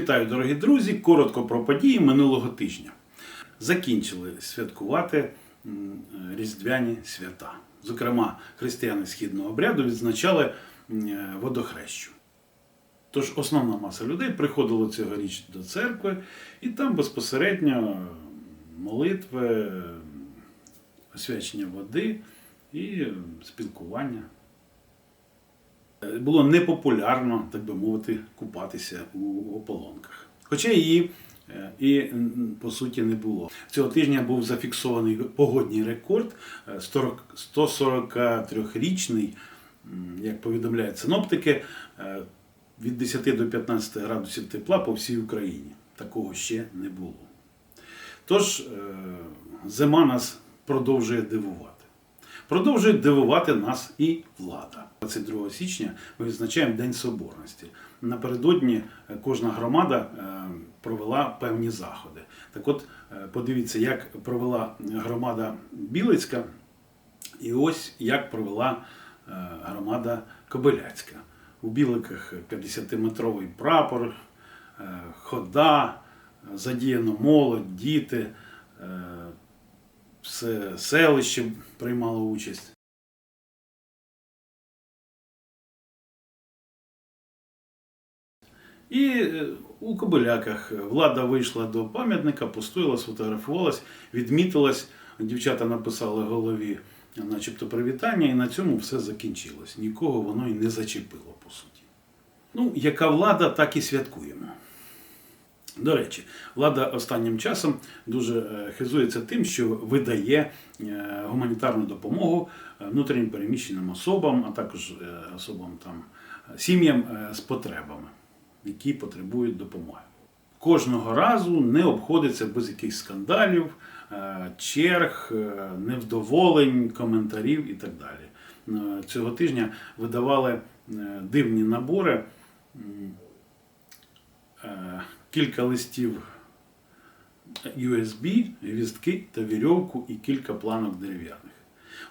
Вітаю, дорогі друзі! Коротко про події минулого тижня. Закінчили святкувати різдвяні свята. Зокрема, християни східного обряду відзначали водохрещу. Тож основна маса людей приходила цьогоріч до церкви, і там безпосередньо молитви, освячення води і спілкування. Е, Було непопулярно, так би мовити, купатися у ополонках. Хоча її е, і по суті не було. Цього тижня був зафіксований погодній рекорд е, 40 143-річний, як повідомляють синоптики, е, від 10 до 15 градусів тепла по всій Україні. Такого ще не було. Тож е, зима нас продовжує дивувати. Продовжує дивувати нас і влада. 22 січня ми відзначаємо День Соборності. Напередодні е, кожна громада е, провела певні заходи. Так от, е, подивіться, як провела громада Білицька, і ось як провела громада Кобиляцька. У Біликах 50-метровий прапор, хода, задіяно молодь, діти, селище приймало участь. І е, у Кобиляках влада вийшла до пам'ятника, постояла, сфотографувалась, відмітилась. Дівчата написали голові, начебто, привітання, і на цьому все закінчилось. Нікого воно і не зачепило, по суті. Ну, яка влада, так і святкуємо. До речі, влада останнім часом дуже е, хизується тим, що видає е, гуманітарну допомогу е, внутрішньо переміщеним особам, а також особам там сім'ям з потребами, які потребують допомоги. Кожного разу не обходиться без якихось скандалів, черг, невдоволень, коментарів і так далі. Цього тижня видавали дивні набори. Е, кілька листів USB, гвіздки та вірьовку і кілька планок дерев'яних.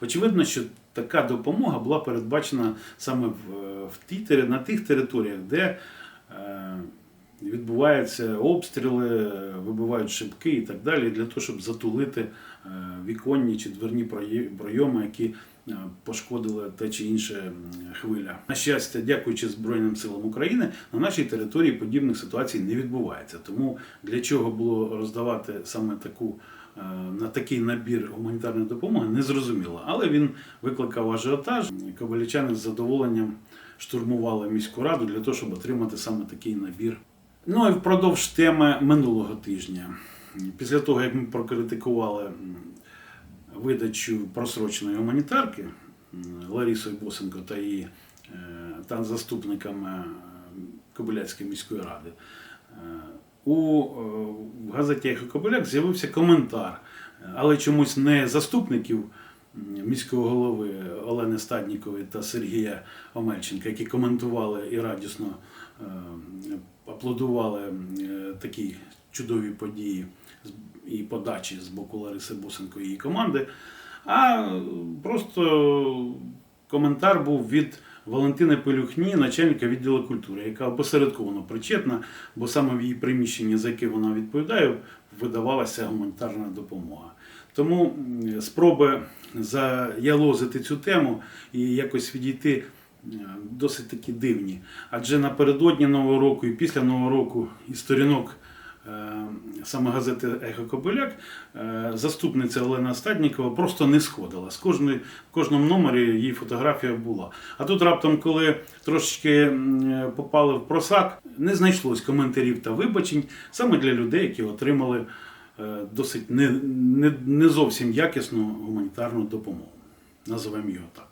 Очевидно, що така допомога була передбачена саме в, в тій, на тих територіях, де е, відбуваються обстріли, вибивають шибки і так далі, для того, щоб затулити е, віконні чи дверні пройоми, які е, пошкодила та чи інша хвиля. На щастя, дякуючи Збройним силам України, на нашій території подібних ситуацій не відбувається. Тому для чого було роздавати саме таку е, на такий набір гуманітарної допомоги, не зрозуміло. Але він викликав ажіотаж. Ковалічани з задоволенням штурмували міську раду для того, щоб отримати саме такий набір. Ну і впродовж теми минулого тижня. Після того, як ми прокритикували видачу просроченої гуманітарки Ларісою Босенко та її е, та заступниками е, Кобиляцької міської ради. Е, У газеті «Ехо Кобиляк з'явився коментар, але чомусь не заступників міського голови Олени Стаднікової та Сергія Омельченка, які коментували і радісно е, аплодували е, такі чудові події і подачі з боку Лариси Босенко і її команди. А просто коментар був від Валентини Пелюхні, начальника відділу культури, яка опосередковано причетна, бо саме в її приміщенні, за яке вона відповідає, видавалася гуманітарна допомога. Тому спроби заялозити цю тему і якось відійти е, досить таки дивні. Адже напередодні Нового року і після Нового року із сторінок е, саме газети Ехо Кобиляк е, заступниця Олена Стаднікова просто не сходила. З кожної, в кожному номері її фотографія була. А тут раптом, коли трошечки попали в просак, не знайшлось коментарів та вибачень саме для людей, які отримали досить не, не, не зовсім якісну гуманітарну допомогу. Називаємо його так.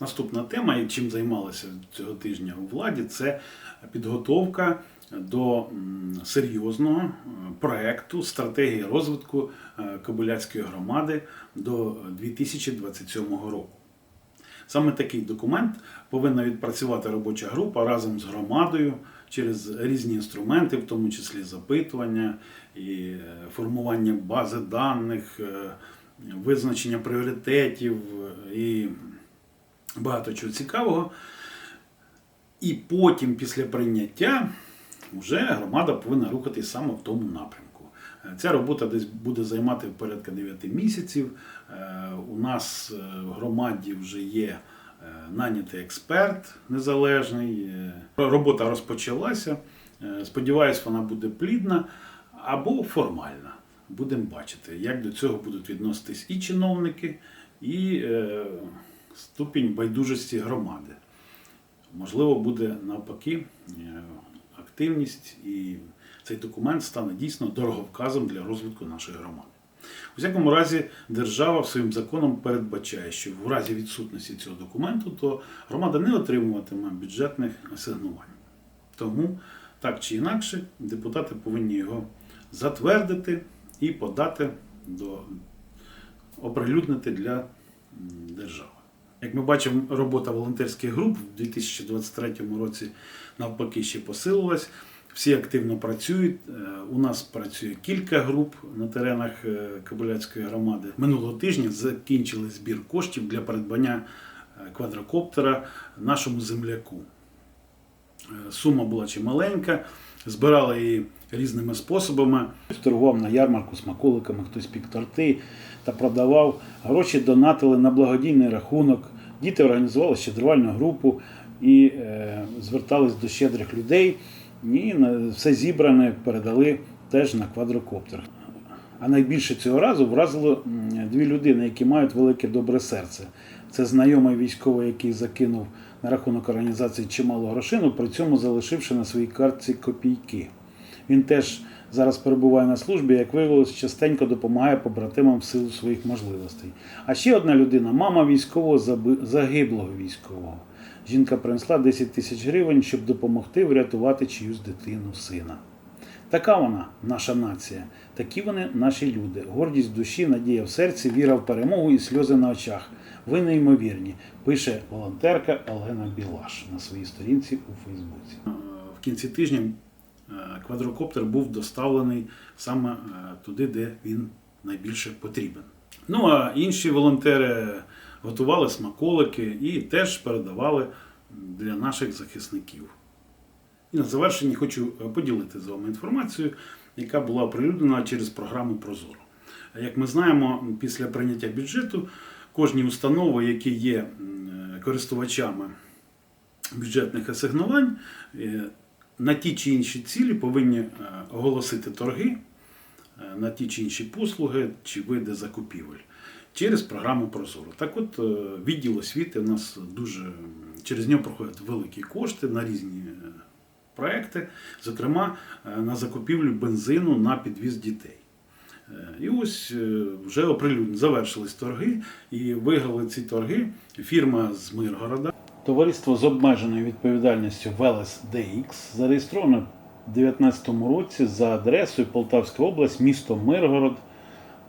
Наступна тема, чим займалася цього тижня у владі, це підготовка до серйозного е, проекту стратегії розвитку е, Кобиляцької громади до 2027 року. Саме такий документ повинна відпрацювати робоча група разом з громадою через різні інструменти, в тому числі запитування і е, формування бази даних, е, визначення пріоритетів е, і багато чого цікавого. І потім, після прийняття, вже громада повинна рухатись саме в тому напрямку. Ця робота десь буде займати порядка 9 місяців. Е, У нас е, в громаді вже є е, нанятий експерт незалежний. Робота розпочалася. Сподіваюсь, вона буде плідна або формальна. Будемо бачити, як до цього будуть відноситись і чиновники, і ступінь байдужості громади. Можливо, буде навпаки активність, і цей документ стане дійсно дороговказом для розвитку нашої громади. У всякому разі, держава своїм законом передбачає, що в разі відсутності цього документу, то громада не отримуватиме бюджетних асигнувань. Тому так чи інакше, депутати повинні його затвердити і подати до оприлюднити для держави. Як ми бачимо, робота волонтерських груп в 2023 році навпаки ще посилилась. Всі активно працюють. Е, У нас працює кілька груп на теренах е, Кабуляцької громади. Минулого тижня закінчили збір коштів для придбання е, квадрокоптера нашому земляку. Сума була чималенька, збирали її різними способами. Торгував на ярмарку з смаколиками, хтось пік торти та продавав. Гроші донатили на благодійний рахунок. Діти організували щедрувальну групу і звертались до щедрих людей. І на- все зібране передали теж на квадрокоптер. А найбільше цього разу вразило дві людини, які мають велике добре серце. Це знайомий військовий, який закинув на рахунок організації чимало грошину, при цьому залишивши на своїй картці копійки. Він теж зараз перебуває на службі, як виявилось, частенько допомагає побратимам в силу своїх можливостей. А ще одна людина мама військового загиблого військового. Жінка принесла 10 тисяч гривень, щоб допомогти врятувати чиюсь дитину, сина. Така вона, наша нація, такі вони наші люди. Гордість в душі, надія в серці, віра в перемогу і сльози на очах. Ви неймовірні, пише волонтерка Олена Білаш на своїй сторінці у Фейсбуці. В кінці тижня е, квадрокоптер був доставлений саме е, туди, де він найбільше потрібен. Ну а інші волонтери готували смаколики і теж передавали для наших захисників. І на завершенні хочу е, поділити з вами інформацію, яка була оприлюднена через програму Прозоро. Як ми знаємо, після прийняття бюджету кожні установи, які є е, користувачами бюджетних асигнувань, е, на ті чи інші цілі повинні оголосити торги на ті чи інші послуги чи види закупівель через програму Прозоро. Так от е, відділ освіти у нас дуже через нього проходять великі кошти на різні е, проекти, зокрема е, на закупівлю бензину на підвіз дітей. І ось вже оприлюднені, завершились торги, і виграли ці торги фірма з Миргорода. Товариство з обмеженою відповідальністю Велес DX зареєстровано в 2019 році за адресою Полтавська область, місто Миргород.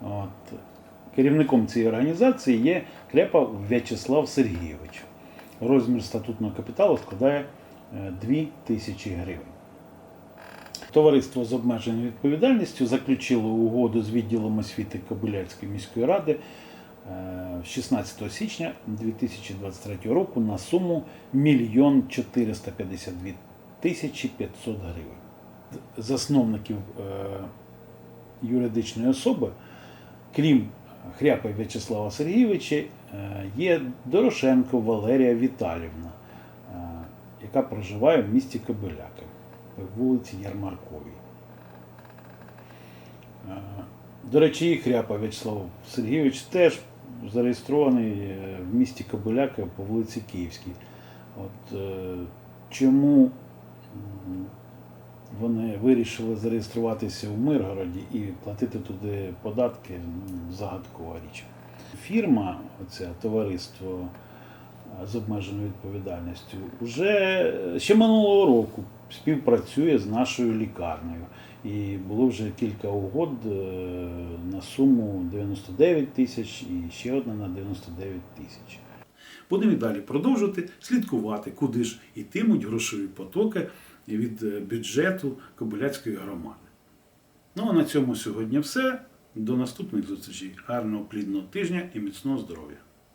От. Керівником цієї організації є Крепа В'ячеслав Сергійович. Розмір статутного капіталу складає е, 2 тисячі гривень. Товариство з обмеженою відповідальністю заключило угоду з відділом освіти Кобиляцької міської ради е, 16 січня 2023 року на суму 1 452 тисячі 500 гривень. Засновників е, юридичної особи, крім Хряпа В'ячеслава Сергійовича, е, є Дорошенко Валерія Віталівна, е, яка проживає в місті Кобиляки по вулиці Ярмарковій. Е, До речі, і Хряпа В'ячеслав Сергійович теж зареєстрований в місті Кобиляки по вулиці Київській. От, чому вони вирішили зареєструватися в Миргороді і платити туди податки загадкова річ. Фірма, оце товариство е, з обмеженою відповідальністю, вже ще минулого року співпрацює з нашою лікарнею. І було вже кілька угод е, на суму 99 тисяч і ще одна на 99 тисяч. Будемо і далі продовжувати слідкувати, куди ж йтимуть грошові потоки від е, бюджету Кобиляцької громади. Ну а на цьому сьогодні все. До наступних зустрічей. Гарного плідного тижня і міцного здоров'я!